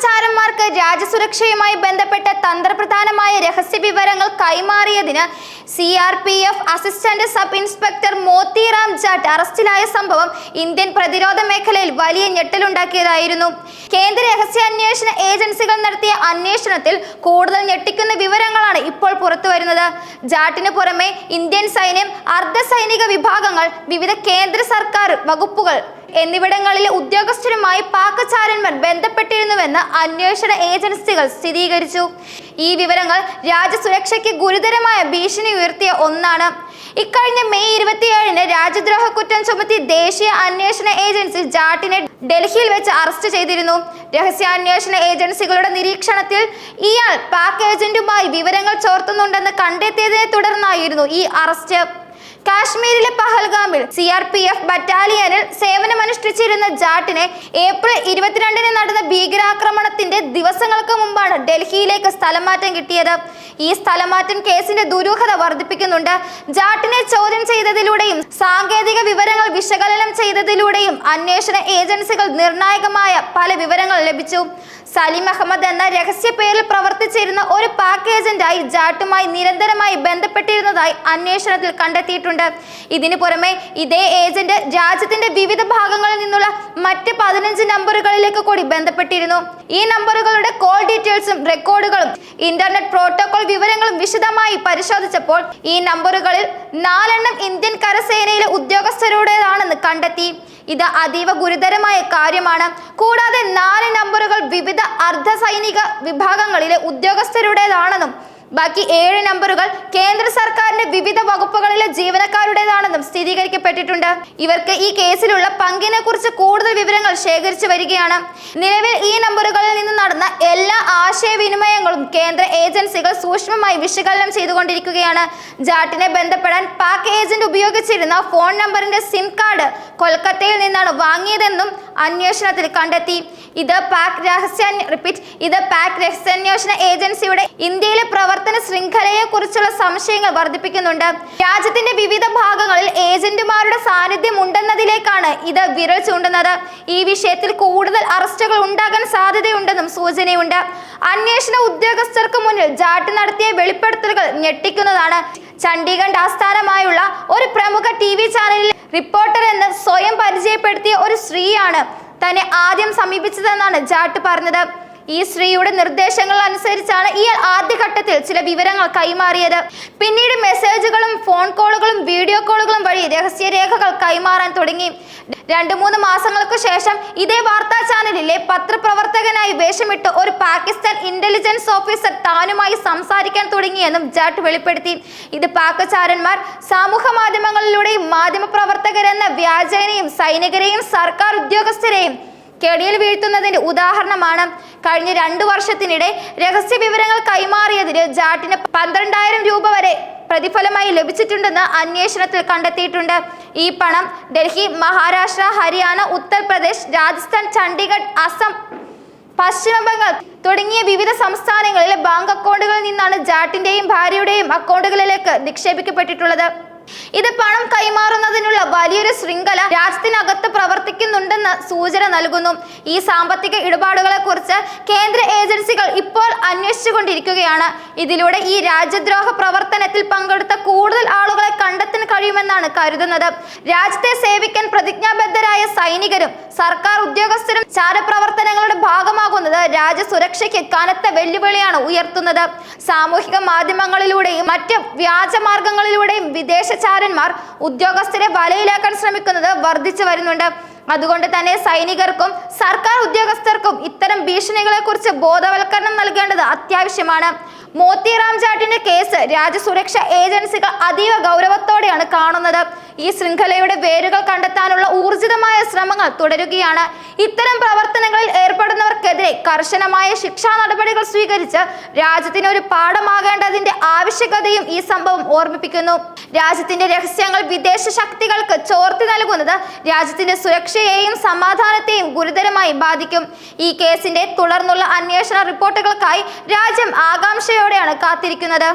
പാകചാരന്മാർക്ക് രാജ്യസുരക്ഷയുമായി ബന്ധപ്പെട്ട തന്ത്രപ്രധാനമായ രഹസ്യ വിവരങ്ങൾ കൈമാറിയതിന് C R P F assistant sub inspector Motiram Jat അറസ്റ്റിലായ സംഭവം ഇന്ത്യൻ പ്രതിരോധ മേഖലയിൽ വലിയ ഞെട്ടലുണ്ടാക്കിയതായിരുന്നു. കേന്ദ്ര രഹസ്യാന്വേഷണ ഏജൻസികൾ നടത്തിയ അന്വേഷണത്തിൽ കൂടുതൽ ഞെട്ടിക്കുന്ന വിവരങ്ങളാണ് ഇപ്പോൾ പുറത്തുവരുന്നത്. ജാട്ടിന് പുറമെ ഇന്ത്യൻ സൈന്യം അർദ്ധ സൈനിക വിഭാഗങ്ങൾ വിവിധ കേന്ദ്ര സർക്കാർ വകുപ്പുകൾ എന്നിവിടങ്ങളിലെ ഉദ്യോഗസ്ഥരുമായി പാകചാരന്മാർ ബന്ധപ്പെട്ടിരുന്നുവെന്ന് അന്വേഷണ ഏജൻസികൾ സ്ഥിരീകരിച്ചു. ഈ വിവരങ്ങൾ രാജ്യസുരക്ഷയ്ക്ക് ഗുരുതരമായ ഭീഷണി ഉയർത്തിയ ഒന്നാണ്. ഇക്കഴിഞ്ഞ മെയ് ഇരുപത്തിയേഴിന് രാജ്യദ്രോഹ കുറ്റം ചുമത്തി ദേശീയ അന്വേഷണ ഏജൻസി ജാട്ടിനെ ഡൽഹിയിൽ വെച്ച് അറസ്റ്റ് ചെയ്തിരുന്നു. രഹസ്യാന്വേഷണ ഏജൻസികളുടെ നിരീക്ഷണത്തിൽ ഇയാൾ പാക് ഏജന്റുമായി വിവരങ്ങൾ ചോർത്തുന്നുണ്ടെന്ന് കണ്ടെത്തിയതിനെ തുടർന്നായിരുന്നു ഈ അറസ്റ്റ്. കാശ്മീരിലെ പഹൽഗാമിൽ സി ആർ പി എഫ് ബറ്റാലിയനിൽ സേവനമനുഷ്ഠിച്ചിരുന്ന ജാട്ടിനെ ഏപ്രിൽ ഇരുപത്തിരണ്ടിന് നടന്ന ഭീകരാക്രമണത്തിന്റെ ദിവസങ്ങൾക്ക് മുമ്പാണ് ഡൽഹിയിലേക്ക് സ്ഥലമാറ്റം കിട്ടിയത്. ഈ സ്ഥലമാറ്റം കേസിന്റെ ദുരൂഹത വർദ്ധിപ്പിക്കുന്നുണ്ട്. ജാട്ടിനെ ചോദ്യം ചെയ്തതിലൂടെയും സാങ്കേതിക വിവരങ്ങൾ വിശകലനം ചെയ്തതിലൂടെയും അന്വേഷണ ഏജൻസികൾ നിർണായകമായ പല വിവരങ്ങൾ ലഭിച്ചു. സലീം അഹമ്മദ് എന്ന രഹസ്യ പേരിൽ പ്രവർത്തിച്ചിരുന്ന ഒരു പാക്ക് ഏജന്റായി ജാട്ടുമായി നിരന്തരമായി ബന്ധപ്പെട്ടിരുന്നതായി അന്വേഷണത്തിൽ കണ്ടെത്തിയിട്ടുണ്ട്. ഇതിനു പുറമെ ഇതേ ഏജന്റ് രാജ്യത്തിന്റെ വിവിധ ഭാഗങ്ങളിൽ നിന്നുള്ള മറ്റ് പതിനഞ്ച് നമ്പറുകളിലേക്ക് കൂടി ബന്ധപ്പെട്ടിരുന്നു. ഈ നമ്പറുകളുടെ കോൾ ഡീറ്റെയിൽസും റെക്കോർഡുകളും ഇന്റർനെറ്റ് പ്രോട്ടോകോൾ വിവരങ്ങളും വിശദമായി പരിശോധിച്ചപ്പോൾ ഈ നമ്പറുകളിൽ നാലെണ്ണം ഇന്ത്യൻ കരസേനയിലെ ഉദ്യോഗസ്ഥരുടേതാണെന്ന് കണ്ടെത്തി. ഇത് അതീവ ഗുരുതരമായ കാര്യമാണ്. കൂടാതെ നാല് നമ്പറുകൾ വിവിധ അർദ്ധ സൈനിക വിഭാഗങ്ങളിലെ ഉദ്യോഗസ്ഥരുടേതാണെന്നും ബാക്കി ഏഴ് നമ്പറുകൾ കേന്ദ്ര സർക്കാരിന്റെ വിവിധ വകുപ്പുകളിലെ ജീവനക്കാരുടേതാണെന്നും സ്ഥിരീകരിക്കപ്പെട്ടിട്ടുണ്ട്. ഇവർക്ക് ഈ കേസിലുള്ള പങ്കിനെ കുറിച്ച് കൂടുതൽ വിവരങ്ങൾ ശേഖരിച്ചു വരികയാണ്. നിലവിൽ ഈ നമ്പറുകളിൽ നിന്ന് നടന്ന എല്ലാ ആശയവിനിമയങ്ങളും കേന്ദ്ര ഏജൻസികൾ സൂക്ഷ്മമായി വിശകലനം ചെയ്തുകൊണ്ടിരിക്കുകയാണ്. ജാട്ടിനെ ബന്ധപ്പെടാൻ പാക് ഏജന്റ് ഉപയോഗിച്ചിരുന്ന ഫോൺ നമ്പറിന്റെ സിം കാർഡ് കൊൽക്കത്തയിൽ നിന്നാണ് വാങ്ങിയതെന്നും അന്വേഷണത്തിൽ കണ്ടെത്തി. ഇത് പാക് രഹസ്യ റിപ്പീറ്റ് ഇത് പാക് രഹസ്യാന്വേഷണ ഏജൻസിയുടെ ഇന്ത്യയിലെ പ്രവർത്തന ശൃംഖലയെ കുറിച്ചുള്ള സംശയങ്ങൾ വർദ്ധിപ്പിക്കുന്നുണ്ട്. രാജ്യത്തിന്റെ വിവിധ ഭാഗങ്ങളിൽ ഏജന്റുമാരുടെ സാന്നിധ്യം ഉണ്ടെന്നതിലേക്കാണ് ഇത് വിരൽ ചൂണ്ടുന്നത്. ഈ വിഷയത്തിൽ കൂടുതൽ അറസ്റ്റുകൾ ഉണ്ടാകാൻ സാധ്യതയുണ്ടെന്നും സൂചനയുണ്ട്. അന്വേഷണ ഉദ്യോഗസ്ഥർക്ക് മുന്നിൽ ജാട്ട് നടത്തിയ വെളിപ്പെടുത്തലുകൾ ഞെട്ടിക്കുന്നതാണ്. ചണ്ഡീഗഡ് ആസ്ഥാനമായുള്ള ഒരു പ്രമുഖ ടി വി ചാനലിൽ റിപ്പോർട്ടർ എന്ന് സ്വയം പരിചയപ്പെടുത്തിയ ഒരു സ്ത്രീയാണ് തന്നെ ആദ്യം സമീപിച്ചതെന്നാണ് ജാട്ട് പറഞ്ഞത്. ഈ സ്ത്രീയുടെ നിർദ്ദേശങ്ങൾ അനുസരിച്ചാണ് ഇയാൾ ആദ്യഘട്ടത്തിൽ ചില വിവരങ്ങൾ കൈമാറിയത്. പിന്നീട് മെസ്സേജുകളും ഫോൺ കോളുകളും വീഡിയോ കോളുകളും വഴി രഹസ്യരേഖകൾ കൈമാറാൻ തുടങ്ങി. രണ്ടു മൂന്ന് മാസങ്ങൾക്ക് ശേഷം ഇതേ വാർത്താ ചാനലിലെ പത്രപ്രവർത്തകനായി വേഷമിട്ട് ഒരു പാകിസ്ഥാൻ ഇന്റലിജൻസ് ഓഫീസർ താനുമായി സംസാരിക്കാൻ തുടങ്ങിയെന്നും ജാട്ട് വെളിപ്പെടുത്തി. ഇത് പാകചാരന്മാർ സാമൂഹ മാധ്യമങ്ങളിലൂടെയും മാധ്യമപ്രവർത്തകരെന്ന വ്യാജേനയും സൈനികരെയും സർക്കാർ ഉദ്യോഗസ്ഥരെയും കെടിയിൽ വീഴ്ത്തുന്നതിന്റെ ഉദാഹരണമാണ് കഴിഞ്ഞ രണ്ടു വർഷത്തിനിടെ രഹസ്യ വിവരങ്ങൾ കൈമാറിയതിന് ജാട്ടിന് പന്ത്രണ്ടായിരം രൂപ വരെ പ്രതിഫലമായി ലഭിച്ചിട്ടുണ്ടെന്ന് അന്വേഷണത്തിൽ കണ്ടെത്തിയിട്ടുണ്ട്. ഈ പണം ഡൽഹി മഹാരാഷ്ട്ര ഹരിയാന ഉത്തർപ്രദേശ് രാജസ്ഥാൻ ചണ്ഡീഗഡ് അസം പശ്ചിമ ബംഗാൾ തുടങ്ങിയ വിവിധ സംസ്ഥാനങ്ങളിലെ ബാങ്ക് അക്കൗണ്ടുകളിൽ നിന്നാണ് ജാട്ടിന്റെയും ഭാര്യയുടെയും അക്കൗണ്ടുകളിലേക്ക് നിക്ഷേപിക്കപ്പെട്ടിട്ടുള്ളത്. ഇത് പണം കൈമാറുന്നതിനുള്ള വലിയൊരു ശൃംഖല രാജ്യത്തിനകത്ത് പ്രവർത്തിക്കുന്നുണ്ടെന്ന് സൂചന നൽകുന്നു. ഈ സാമ്പത്തിക ഇടപാടുകളെ കുറിച്ച് കേന്ദ്ര ഏജൻസികൾ ഇപ്പോൾ അന്വേഷിച്ചുകൊണ്ടിരിക്കുകയാണ്. ഇതിലൂടെ ഈ രാജ്യദ്രോഹ പ്രവർത്തനത്തിൽ പങ്കെടുത്ത കൂടുതൽ ആളുകളെ കണ്ടെത്താൻ കഴിയുമെന്നാണ് കരുതുന്നത്. രാജ്യത്തെ സേവിക്കാൻ പ്രതിജ്ഞാബദ്ധരായ സൈനികരും സർക്കാർ ഉദ്യോഗസ്ഥരും ചാരപ്രവർത്തനങ്ങളുടെ ഭാഗമാകുന്നത് രാജ്യസുരക്ഷയ്ക്ക് കനത്ത വെല്ലുവിളിയാണ് ഉയർത്തുന്നത്. സാമൂഹിക മാധ്യമങ്ങളിലൂടെയും മറ്റ് വ്യാജമാർഗങ്ങളിലൂടെയും വിദേശചാരന്മാർ ഉദ്യോഗസ്ഥരെ വലയിലാക്കാൻ ശ്രമിക്കുന്നത് വർദ്ധിച്ചു വരുന്നുണ്ട്. അതുകൊണ്ട് തന്നെ സൈനികർക്കും സർക്കാർ ഉദ്യോഗസ്ഥർക്കും ഇത്തരം ഭീഷണികളെ കുറിച്ച് ബോധവൽക്കരണം നൽകേണ്ടത് അത്യാവശ്യമാണ്. മോത്തിറാം ജാട്ടിന്റെ കേസ് രാജ്യസുരക്ഷ ഏജൻസികൾ അതീവ ഗൗരവത്തോടെയാണ് കാണുന്നത്. ഈ ശൃംഖലയുടെ വേരുകൾ കണ്ടെത്താനുള്ള ഊർജിതമായ ശ്രമങ്ങൾ തുടരുകയാണ്. ഇത്തരം പ്രവർത്തനങ്ങളിൽ ഏർപ്പെടുന്നവർക്കെതിരെ കർശനമായ ശിക്ഷാ നടപടികൾ സ്വീകരിച്ച് രാജ്യത്തിന് ഒരു പാഠമാകേണ്ടതിന്റെ ആവശ്യകതയും ഈ സംഭവം ഓർമ്മിപ്പിക്കുന്നു. രാജ്യത്തിന്റെ രഹസ്യങ്ങൾ വിദേശ ശക്തികൾക്ക് ചോർത്തി നൽകുന്നത് രാജ്യത്തിന്റെ സുരക്ഷയെയും സമാധാനത്തെയും ഗുരുതരമായി ബാധിക്കും. ഈ കേസിന്റെ തുടർന്നുള്ള അന്വേഷണ റിപ്പോർട്ടുകൾക്കായി രാജ്യം ആകാംക്ഷയോടെയാണ് കാത്തിരിക്കുന്നത്.